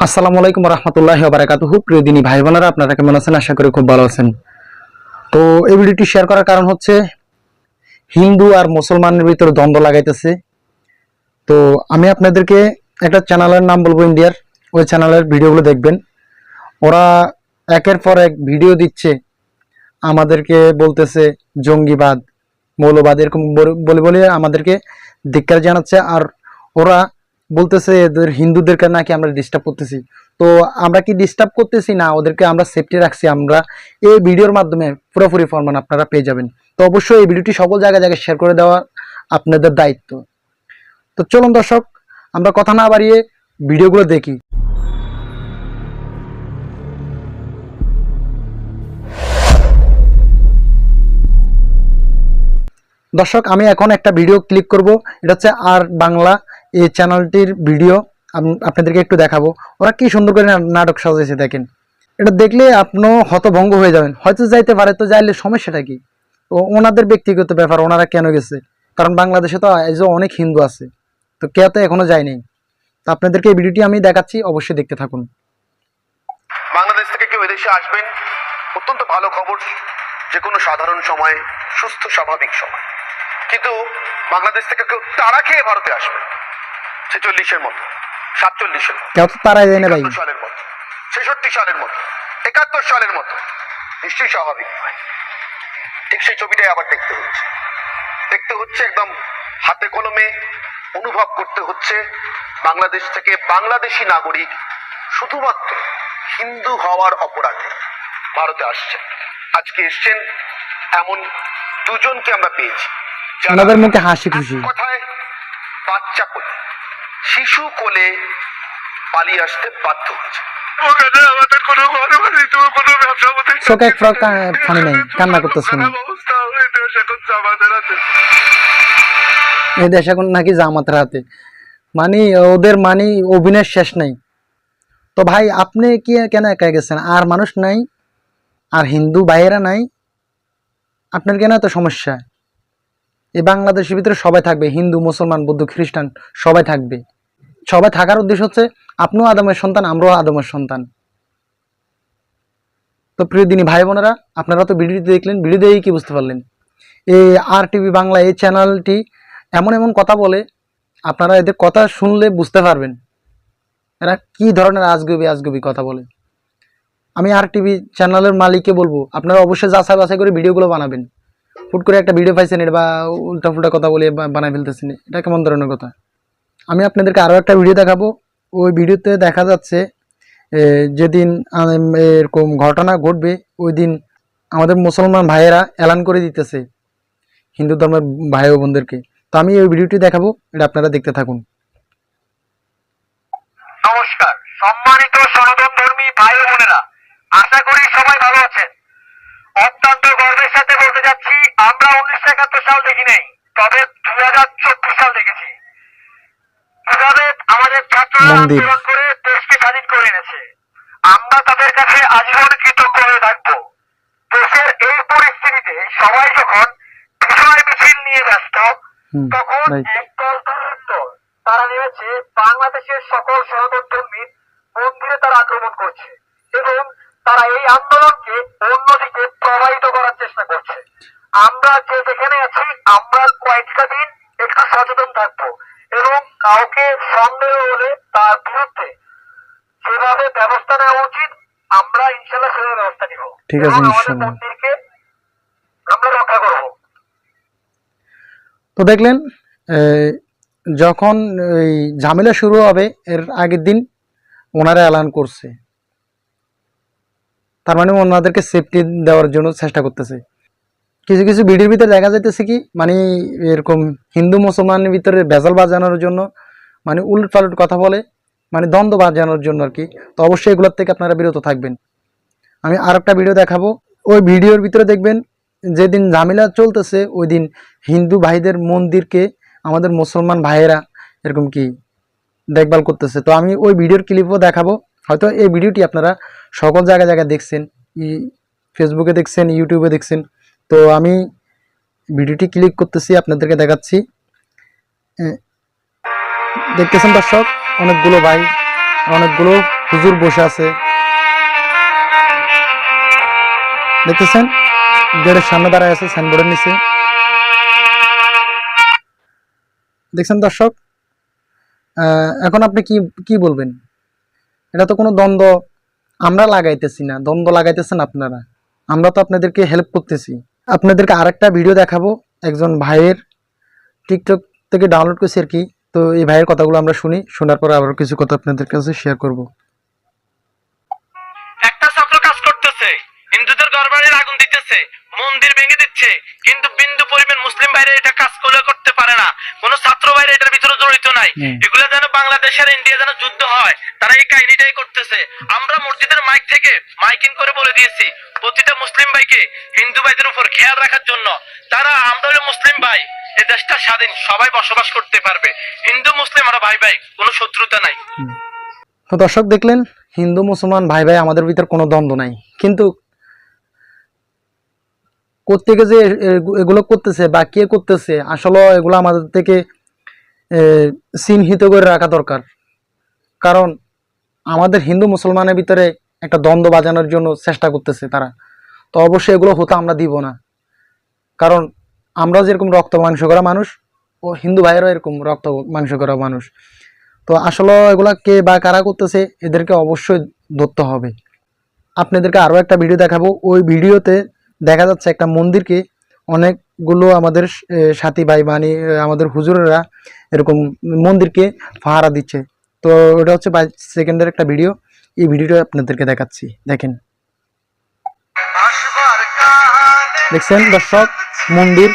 আসসালামু আলাইকুম রহমতুল্লাহ বারাকাতুহু প্রিয় দিনী ভাই বোনেরা আপনারা কেমন আছেন? আশা করি খুব ভালো আছেন। তো এই ভিডিওটি শেয়ার করার কারণ হচ্ছে, হিন্দু আর মুসলমানের ভিতরে দ্বন্দ্ব লাগাইতেছে। তো আমি আপনাদেরকে একটা চ্যানেলের নাম বলব ইন্ডিয়ার। ওই চ্যানেলের ভিডিওগুলো দেখবেন। ওরা একের পর এক ভিডিও দিচ্ছে। আমাদেরকে বলতেছে, জঙ্গিবাদ, মৌলবাদ, এরকম বলে- বলে আমাদেরকে ধিক্কার জানাচ্ছে। আর ওরা বলতেছে এদের হিন্দুদেরকে নাকি আমরা ডিস্টার্ব করতেছি। তো আমরা কি ডিস্টার্ব করতেছি? না, ওদেরকে আমরা সেফটি রাখছি। আমরা এই ভিডিওর মাধ্যমে পুরোপুরি ফরমান আপনারা পেয়ে যাবেন। তো অবশ্যই এই ভিডিওটি সকল জায়গায় জায়গায় শেয়ার করে দেওয়া আপনাদের দায়িত্ব। তো চলুন দর্শক, আমরা কথা না বাড়িয়ে ভিডিওগুলো দেখি। দর্শক, আমি এখন একটা ভিডিও ক্লিক করব। এটা হচ্ছে আর বাংলা এই চ্যানেলটির ভিডিও আপনাদেরকে একটু দেখাবো। ওরা কি সুন্দর করে নাটক সাজাইছে দেখেন। এটা দেখলে আপনিও হতভঙ্গ হয়ে যাবেন। হয়তো যাইতে পারে, তো যাইলে সমস্যাটা কি? তো ওনাদের ব্যক্তিগত ব্যাপার, ওনারা কেন গেছে? কারণ বাংলাদেশে তো আজ অনেক হিন্দু আছে, তো কেউ তো এখনও যায়নি তো আপনাদেরকে এই ভিডিওটি আমি দেখাচ্ছি, অবশ্যই দেখতে থাকুন। বাংলাদেশ থেকে কেউ এদেশে আসবেন, অত্যন্ত ভালো খবর যে কোনো সাধারণ সময়, সুস্থ, স্বাভাবিক সময়। কিন্তু বাংলাদেশ থেকে কেউ তারা খেয়ে ভারতে আসবে ছেচল্লিশের মতো সাতচল্লিশের মতো কেউ তো তারাই যায় না ভাই। সালের মতো ছেষট্টি সালের মতো একাত্তর সালের মতো। নিশ্চয়ই স্বাভাবিক। ঠিক সেই ছবিটাই আবার দেখতে হচ্ছে। দেখতে হচ্ছে একদম হাতে কলমে অনুভব করতে হচ্ছে বাংলাদেশ থেকে বাংলাদেশি নাগরিক শুধুমাত্র হিন্দু হওয়ার অপরাধে ভারতে আসছেন। আজকে এসছেন এমন দুজনকে আমরা পেয়েছি যারা ওনাদের মুখে হাসি খুশি। কথায় বাচ্চা কোলে শিশু কোলে পালিয়ে আসতে বাধ্য হয়েছে। আমাদের কোনো ঘরে বাড়ি তো কোনো ব্যবসা চোখে এক ফ্রক ফানি নাই কান্না করতেছে না অবস্থা হয়ে দেশ এখন আমাদের হাতে। এই দেশ এখন নাকি জামাতের হাতে। মানে ওদের মানে অভিনয় শেষ নাই। তো ভাই আপনি কি কেন একা গেছেন? আর মানুষ নাই আর হিন্দু ভাইয়েরা নাই। আপনার কেন এত সমস্যা? এই বাংলাদেশের ভিতরে সবাই থাকবে হিন্দু মুসলমান বৌদ্ধ খ্রিস্টান সবাই থাকবে। সবাই থাকার উদ্দেশ্য হচ্ছে আপনিও আদমের সন্তান, আমরাও আদমের সন্তান। তো প্রিয় দিনী ভাই বোনেরা, আপনারা তো ভিডিওটি দেখলেন, ভিডিও কি বুঝতে পারলেন? এই আর টিভি বাংলা এই চ্যানেলটি এমন এমন কথা বলে, আপনারা এদের কথা শুনলে বুঝতে পারবেন। এরা কি ধরনের আজগবি আজগবি কথা বলে। আমি আর টিভি চ্যানেলের মালিককে বলব, আপনারা অবশ্যই যাচাই বাছাই করে ভিডিওগুলো বানাবেন। ফুট করে একটা ভিডিও পাইছেন, এটা বা উল্টা ফুল্টা কথা বলে বা- বানায় ফেলতেছেন, এটা কেমন ধরনের কথা? আমি আপনাদেরকে আরও একটা ভিডিও দেখাবো। ওই ভিডিওতে দেখা যাচ্ছে যেদিন এরকম ঘটনা ঘটবে, ওই দিন আমাদের মুসলমান ভাইয়েরা এলান করে দিতেছে হিন্দু ধর্মের ভাই ও বোনদেরকে। তো আমি ওই ভিডিওটি দেখাবো, এটা আপনারা দেখতে থাকুন। নমস্কার। সম্মানিত সনাতন ধর্মী ভাই বোনেরা, আশা করি সবাই ভালো আছেন। অত্যন্ত গর্বের সাথে বলতে যাচ্ছি, আমরা উনিশশো একাত্তর সাল দেখি নাই, তবে দুই হাজার চব্বিশ সাল দেখেছি। কীভাবে আমাদের ছাত্ররা মন্দির। আন্দোলন করে দেশকে স্বাধীন করে এনেছে। আমরা তাদের কাছে আজীবন কৃতজ্ঞ হয়ে থাকব। দেশের এই পরিস্থিতিতে সবাই যখন বিজয় মিছিল নিয়ে ব্যস্ত তখন একদল দল তারা নেমেছে বাংলাদেশের সকল সনাতন ধর্মীর মন্দিরে তারা আক্রমণ করছে এবং তারা এই আন্দোলনকে অন্যদিকে প্রবাহিত করার চেষ্টা করছে। আমরা যে যেখানে আছি আমরা কয়েকটা দিন একটু সচেতন থাকব এবং কাউকে সন্দেহ হলে তার বিরুদ্ধে যেভাবে ব্যবস্থা নেওয়া উচিত আমরা ইনশাল্লাহ সেভাবে ব্যবস্থা নিব। ঠিক আছে, আমাদের মন্দিরকে আমরা রক্ষা করব। তো দেখলেন যখন এই ঝামেলা শুরু হবে এর আগের দিন ওনারা এলান করছে। তার মানে ওনাদেরকে সেফটি দেওয়ার জন্য চেষ্টা করতেছে। কিছু কিছু ভিডিওর ভিতরে দেখা যাইতেছে কি মানে এরকম হিন্দু মুসলমানের ভিতরে ভেজাল বাজানোর জন্য মানে উলট কথা বলে মানে দ্বন্দ্ব বাজানোর জন্য আর কি। তো অবশ্যই এগুলোর থেকে আপনারা বিরত থাকবেন। আমি আর একটা ভিডিও দেখাবো। ওই ভিডিওর ভিতরে দেখবেন, যেদিন ঝামেলা চলতেছে, ওই দিন হিন্দু ভাইদের মন্দিরকে আমাদের মুসলমান ভাইয়েরা এরকম কি দেখভাল করতেছে। তো আমি ওই ভিডিওর ক্লিপও দেখাবো। হয়তো এই ভিডিওটি আপনারা সকল জায়গায় জায়গায় দেখছেন। ফেসবুকে দেখছেন ইউটিউবে দেখছেন। তো আমি ভিডিওটি ক্লিক করতেছি, আপনাদেরকে দেখাচ্ছি। দেখতেছেন দর্শক, অনেকগুলো ভাই, অনেকগুলো হুজুর বসে আছে। দেখতেছেন, গেটের সামনে দাঁড়ায় আছে সাইনবোর্ডের নিচে। দেখছেন দর্শক এখন আপনি কি কি বলবেন? এটা তো কোনো দ্বন্দ্ব, আমরা লাগাইতেছি না, দ্বন্দ্ব লাগাইতেছেন আপনারা। আমরা তো আপনাদেরকে হেল্প করতেছি। আপনাদেরকে আরেকটা ভিডিও দেখাবো, একজন ভাইয়ের টিকটক থেকে ডাউনলোড করছি আর কি। তো এই ভাইয়ের কথাগুলো আমরা শুনি শোনার পরে আবার কিছু কথা আপনাদের কাছে শেয়ার করব। একটা ছাত্র কাজ করতেছে হিন্দুদের ঘরবাড়ির আগুন দিতেছে মন্দির ভেঙে দিচ্ছে কিন্তু বিন্দু পরিমাণ মুসলিম বাইরে এটা কাজ করে করতে পারে না। কোন ছাত্র বাইরে এটার ভিতরে জড়িত নাই। এগুলো যেন বাংলাদেশ আর ইন্ডিয়া যেন যুদ্ধ হয় তারা এই কাহিনীটাই করতেছে। আমরা মসজিদের মাইক থেকে মাইকিং করে বলে দিয়েছি প্রতিটা মুসলিম ভাইকে হিন্দু ভাইদের উপর খেয়াল রাখার জন্য। তারা আমরা হলো মুসলিম ভাই। এই দেশটা স্বাধীন, সবাই বসবাস করতে পারবে। হিন্দু, মুসলিম আমরা ভাই ভাই, কোনো শত্রুতা নাই। তো দর্শক দেখলেন, হিন্দু, মুসলমান, ভাই ভাই, আমাদের ভিতর কোনো দ্বন্দ্ব নাই। কিন্তু কোত্থেকে যে এগুলো করতেছে বা কে করতেছে, আসলে এগুলো আমাদের থেকে চিহ্নিত করে রাখা দরকার। কারণ আমাদের হিন্দু, মুসলমানের ভিতরে একটা দ্বন্দ্ব বাজানোর জন্য চেষ্টা করতেছে তারা। তো অবশ্যই এগুলো হতে আমরা দিব না। কারণ আমরা যেরকম রক্ত মাংস করা মানুষ ও হিন্দু ভাইয়েরও এরকম রক্ত মাংস করা মানুষ। তো আসলে এগুলা কে বা কারা করতেছে এদেরকে অবশ্যই ধরতে হবে। আপনাদেরকে আরও একটা ভিডিও দেখাবো। ওই ভিডিওতে দেখা যাচ্ছে একটা মন্দিরকে অনেকগুলো আমাদের সাথী ভাই মানে আমাদের হুজুরেরা এরকম মন্দিরকে ফাহারা দিচ্ছে। তো ওটা হচ্ছে বাইশ সেকেন্ডের একটা ভিডিও। এই ভিডিওটা আপনাদেরকে দেখাচ্ছি। দেখেন। দেখছেন দর্শক, মন্দির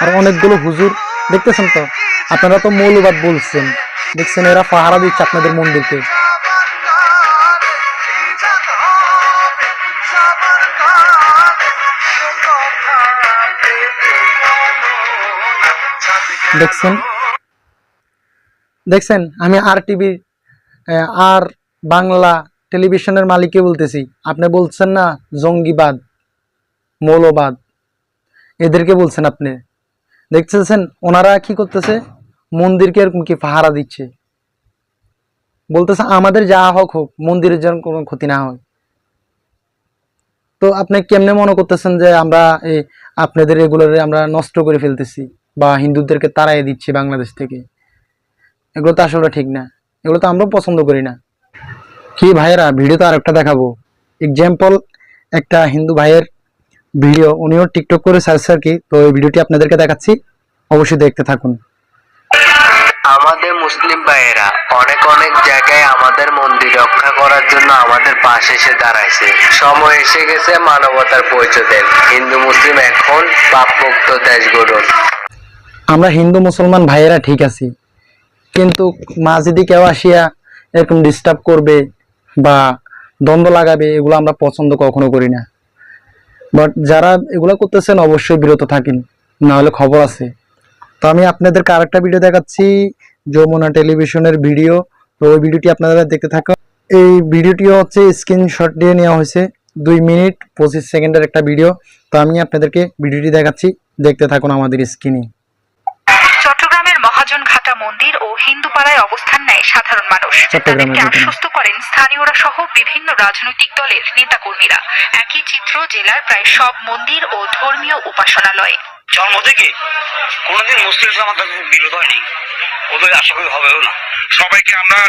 আর অনেকগুলো হুজুর। দেখতেছেন তো? আপনারা তো মৌলবাদ বলছেন। দেখছেন এরা পাহারা দিচ্ছে আপনাদের মন্দিরকে। দেখছেন? দেখছেন? আমি আর টিভি আর বাংলা টেলিভিশনের মালিককে বলতেছি। আপনি বলছেন না, জঙ্গিবাদ, মৌলবাদ। এদেরকে বলছেন আপনি। দেখতেছেন, ওনারা কি করতেছে? মন্দিরকে এরকম কি পাহারা দিচ্ছে? বলতেছে, আমাদের যা হোক হোক, মন্দিরের যেন কোনো ক্ষতি না হয়। তো আপনি কেমনে মনে করতেছেন যে আমরা এই আপনাদের এগুলোরে আমরা নষ্ট করে ফেলতেছি বা হিন্দুদেরকে তাড়াই দিচ্ছি বাংলাদেশ থেকে? এগুলো তো আসলে ঠিক না। এগুলো তো আমরাও পছন্দ করি না। কি ভাইয়েরা ভিডিও তো আরেকটা দেখাবো। এক্সাম্পল একটা হিন্দু ভাইয়ের ভিডিও উনিও টিকটক করে সার্চ আর কি তো এই ভিডিওটি আপনাদেরকে দেখাচ্ছি অবশ্যই দেখতে থাকুন। আমাদের মুসলিম ভাইয়েরা অনেক অনেক জায়গায় আমাদের মন্দির রক্ষা করার জন্য আমাদের পাশে এসে দাঁড়াইছে। সময় এসে গেছে মানবতার পরিচয় দেন। হিন্দু মুসলিম এখন পাপমুক্ত দেশ গড়ুন। আমরা হিন্দু মুসলমান ভাইয়েরা ঠিক আছি। কিন্তু মা যদি কেউ আসিয়া এরকম ডিস্টার্ব করবে বা দ্বন্দ্ব লাগাবে এগুলো আমরা পছন্দ কখনো করি না। বাট যারা এগুলো করতেছেন অবশ্যই বিরত থাকেন না হলে খবর আছে। তো আমি আপনাদেরকে আরেকটা ভিডিও দেখাচ্ছি, যমুনা টেলিভিশনের ভিডিও তো ওই ভিডিওটি আপনারা দেখতে থাকুন। এই ভিডিওটিও হচ্ছে স্ক্রিনশট দিয়ে নেওয়া হয়েছে, দুই মিনিট পঁচিশ সেকেন্ডের একটা ভিডিও তো আমি আপনাদেরকে ভিডিওটি দেখাচ্ছি, দেখতে থাকুন আমাদের স্ক্রিনে চট্টগ্রামের মহাজন ঘাটা মন্দির হিন্দুপাড়ায় অবস্থান নেয় সাধারণ মানুষ। তাদেরকে আশ্বস্ত করেন স্থানীয়রা সহ বিভিন্ন রাজনৈতিক দলের নেতাকর্মীরা। একই চিত্র জেলার প্রায় সব মন্দির ও ধর্মীয় উপাসনালয়ে। জন্ম থেকে কোনোদিন মুসলিম সমাজ বিরোধ হয়নি। ওদের আশা করি হবেও না। সবাইকে আমরা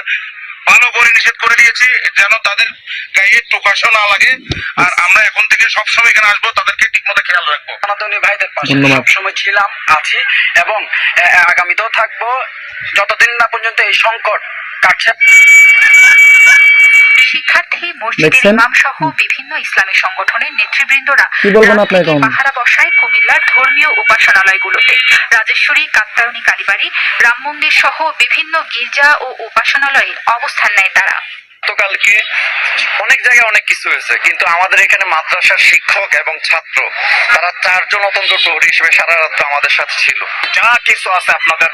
ভালো করে নিষেধ করে দিয়েছি যেন তাদের গায়ে টোকাশো না লাগে। আর আমরা এখন থেকে সবসময় এখানে আসব তাদেরকে ঠিকমতো খেয়াল রাখব। সনাতনী ভাইদের পাশে। সবসময় ছিলাম আছি এবং আগামীতেও থাকব। যতদিন না পর্যন্ত এই সংকট কাটছে শিক্ষার্থী মসজিদের? ইমাম সহ বিভিন্ন ইসলামী সংগঠনের নেতৃবৃন্দরা কি বলবেন থেকে পাহারা বসায় কুমিল্লার ধর্মীয় উপাসনালয়গুলোতে রাজেশ্বরী কাত্তায়নী কালীবাড়ি রাম মন্দির সহ বিভিন্ন গির্জা ও উপাসনালয়ে অবস্থান নেয় তারা। গতকাল কালকে অনেক জায়গায় অনেক কিছু হয়েছে, কিন্তু আমাদের এখানে মাদ্রাসার শিক্ষক এবং ছাত্র, তারা চারজন অতন্ত্র প্রহরী হিসেবে সারা রাত আমাদের সাথে ছিল। যা কিছু আছে আপনাদের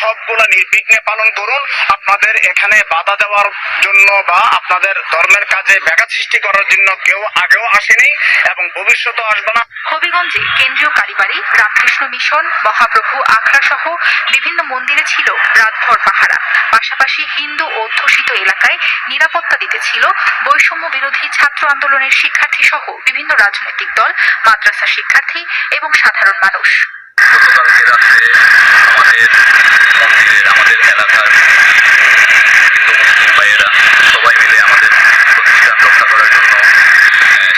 সবগুলা নির্বিঘ্নে পালন করুন। আপনাদের এখানে বাধা দেওয়ার জন্য বা আপনাদের ধর্মের কাজে ব্যাঘাত সৃষ্টি করার জন্য কেউ আগেও আসেনি এবং ভবিষ্যতেও আসবে না। হবিগঞ্জে কেন্দ্রীয় কালীবাড়ি, রামকৃষ্ণ মিশন, মহাপ্রভু আখড়া সহ বিভিন্ন মন্দিরে ছিল রাতভর পাহারা। পাশাপাশি হিন্দু অধ্যুষিত এলাকায় নিরাপত্তা দিতে ছিল। বৈষম্য বিরোধী ছাত্র আন্দোলনের শিক্ষার্থী সহ বিভিন্ন রাজনৈতিক দল মাদ্রাসা শিক্ষার্থী এবং সাধারণ মানুষ। গতকালকে রাত্রে আমাদের মন্দিরের আমাদের এলাকার হিন্দু মুসলিম ভাইয়েরা সবাই মিলে আমাদের প্রতিষ্ঠান রক্ষা করার জন্য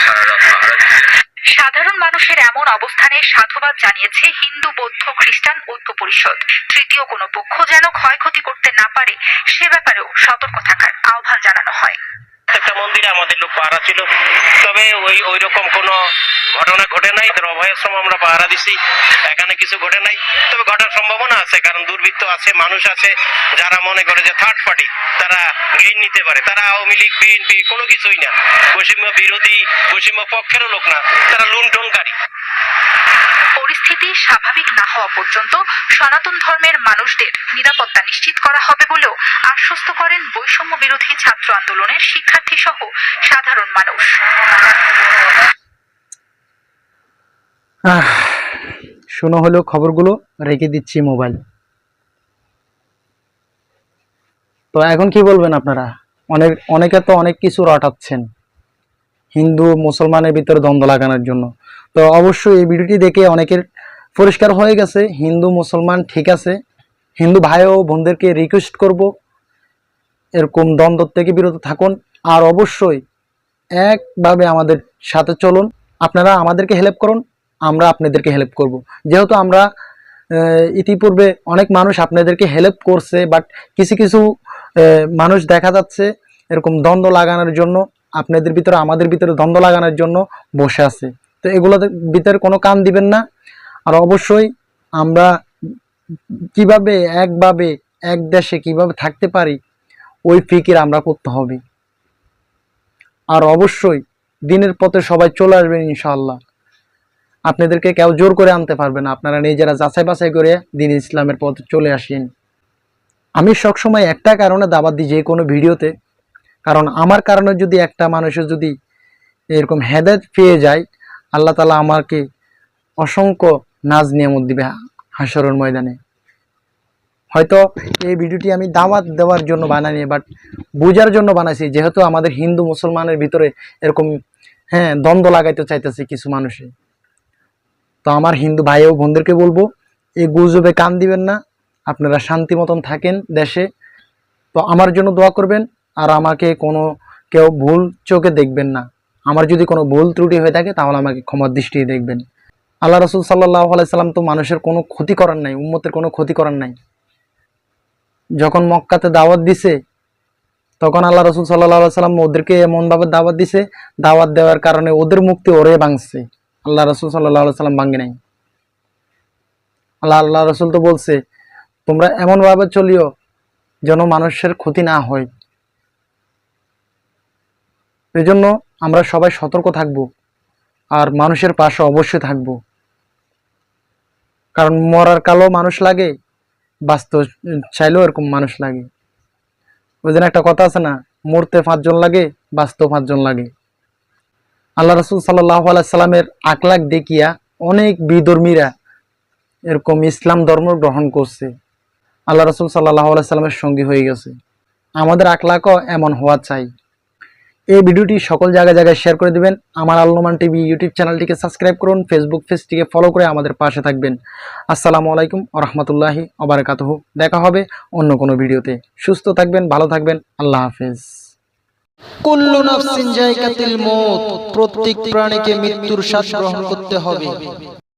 সারা রাত পাহারা দিচ্ছে। সাধারণ মানুষের এমন অবস্থানে সাধুবাদ জানিয়েছে হিন্দু বৌদ্ধ খ্রিস্টান ঐক্য পরিষদ। তৃতীয় কোনো পক্ষ যেন ক্ষয়ক্ষতি করতে না পারে, সে ব্যাপারেও সতর্ক থাকার আহ্বান জানানো হয়। একটা মন্দিরে আমাদের লোক পাহারা ছিল। তবে ওই ওই রকম কোনো ঘটনা ঘটে নাই। তার অভয়াশ্রম আমরা পাহারা দিছি, এখানে কিছু ঘটে নাই। তবে ঘটার সম্ভাবনা আছে, কারণ দুর্বৃত্ত আছে, মানুষ আছে, যারা মনে করে যে থার্ড পার্টি তারা গেইন নিতে পারে। তারা আওয়ামী লীগ বিএনপি কোনো কিছুই না। বৈষম্য বিরোধী, বৈষম্য পক্ষেরও লোক না। তারা লুণ্ঠনকারী। পরিস্থিতি স্বাভাবিক না হওয়া পর্যন্ত সনাতন ধর্মের মানুষদের নিরাপত্তা নিশ্চিত করা হবে বলেও আশ্বস্ত করেন বৈষম্য বিরোধী ছাত্র আন্দোলনের শিক্ষার্থী সহ সাধারণ মানুষ। শোনো হলো খবরগুলো, রেখে দিচ্ছি মোবাইল। তো এখন কি বলবেন আপনারা? অনেক, অনেকে তো অনেক কিছু রটাচ্ছেন। হিন্দু, মুসলমানের ভিতরে দ্বন্দ্ব লাগানোর জন্য। তো অবশ্যই এই ভিডিওটি দেখে অনেকের পরিষ্কার হয়ে গেছে। হিন্দু, মুসলমান ঠিক আছে। হিন্দু ভাই ও বোনদেরকে রিকোয়েস্ট করব। এরকম দ্বন্দ্ব থেকে বিরত থাকুন আর অবশ্যই একভাবে আমাদের সাথে চলুন। আপনারা আমাদেরকে হেল্প করুন, আমরা আপনাদেরকে হেল্প করব। যেহেতু আমরা ইতিপূর্বে অনেক মানুষ আপনাদেরকে হেল্প করছে বাট কিছু কিছু মানুষ দেখা যাচ্ছে এরকম দ্বন্দ্ব লাগানোর জন্য, আপনাদের ভিতরে, আমাদের ভিতরে দ্বন্দ্ব লাগানোর জন্য বসে আছে। তো এগুলোর ভিতরে কোনো কান দিবেন না। আর অবশ্যই আমরা কীভাবে, একভাবে, এক দেশে কীভাবে থাকতে পারি, ওই ফিকির আমরা করতে হবে। আর অবশ্যই দিনের পথে সবাই চলে আসবেন ইনশাআল্লাহ। আপনাদেরকে কেউ জোর করে আনতে পারবে না। আপনারা নিজেরা যাচাই বাছাই করে দিন ইসলামের পথে চলে আসেন। আমি সবসময় একটা কারণে দাবাত দিই যে কোনো ভিডিওতে। কারণ আমার কারণে যদি একটা মানুষের যদি এরকম হেদায়ত পেয়ে যায় আল্লাহ তালা আমাকে অসংখ্য নাজ নিয়ামত দিবে হাসরের ময়দানে। হয়তো এই ভিডিওটি আমি দাওয়াত দেওয়ার জন্য বানাইনি বাট বোঝার জন্য বানাইছি। যেহেতু আমাদের হিন্দু মুসলমানের ভিতরে এরকম হ্যাঁ দ্বন্দ্ব লাগাইতে চাইতেছে কিছু মানুষে। তো আমার হিন্দু ভাই ও বোনদেরকে বলব, এই গুজবে কান দিবেন না, আপনারা শান্তি মতন থাকেন দেশে। তো আমার জন্য দোয়া করবেন, আর আমাকে কোনো কেউ ভুল চোখে দেখবেন না। আমার যদি কোনো ভুল ত্রুটি হয়ে থাকে, তাহলে আমাকে ক্ষমার দৃষ্টি দেখবেন। আল্লাহ রসুল সাল্লাহ আলাইসাল্লাম তো মানুষের কোনো ক্ষতি করার নাই, উম্মতের কোনো ক্ষতি করার নাই। যখন মক্কাতে দাওয়াত দিছে, তখন আল্লাহ রসুল সাল্লাহ সাল্লাম ওদেরকে এমনভাবে দাওয়াত দিছে, দাওয়াত দেওয়ার কারণে ওদের মুক্তি ওরে ভাঙছে। আল্লাহ রসুল সাল্লাহ সাল্লাম ভাঙে নাই। আল্লাহ আল্লাহ রসুল তো বলছে, তোমরা এমনভাবে চলিও যেন মানুষের ক্ষতি না হয়। এই জন্য আমরা সবাই সতর্ক থাকব আর মানুষের পাশে অবশ্যই থাকব। কারণ মরার কালো মানুষ লাগে বাস্তব চাইলেও এরকম মানুষ লাগে। ওই জন্য একটা কথা আছে না, মরতে পাঁচজন লাগে বাস্তব পাঁচজন লাগে। আল্লাহ রসুল সাল্লাহ সাল্লামের আকলাক দেখিয়া অনেক বিধর্মীরা এরকম ইসলাম ধর্ম গ্রহণ করছে। আল্লাহ রসুল সাল্লাহ সাল্লামের সঙ্গী হয়ে গেছে। আমাদের আকলাকও এমন হওয়া চাই। এই ভিডিওটি সকল জায়গায় জায়গায় শেয়ার করে দিবেন। আমার আল্লমান টিভি ইউটিউব চ্যানেলটিকে সাবস্ক্রাইব করুন ফেসবুক পেজটিকে ফলো করে আমাদের পাশে থাকবেন। আসসালামু আলাইকুম ও রহমতুল্লাহি অবরাকাতহু দেখা হবে অন্য কোনো ভিডিওতে। সুস্থ থাকবেন, ভালো থাকবেন। আল্লাহ হাফেজ। প্রত্যেক প্রাণীকে মৃত্যুর স্বাদ গ্রহণ করতে হবে।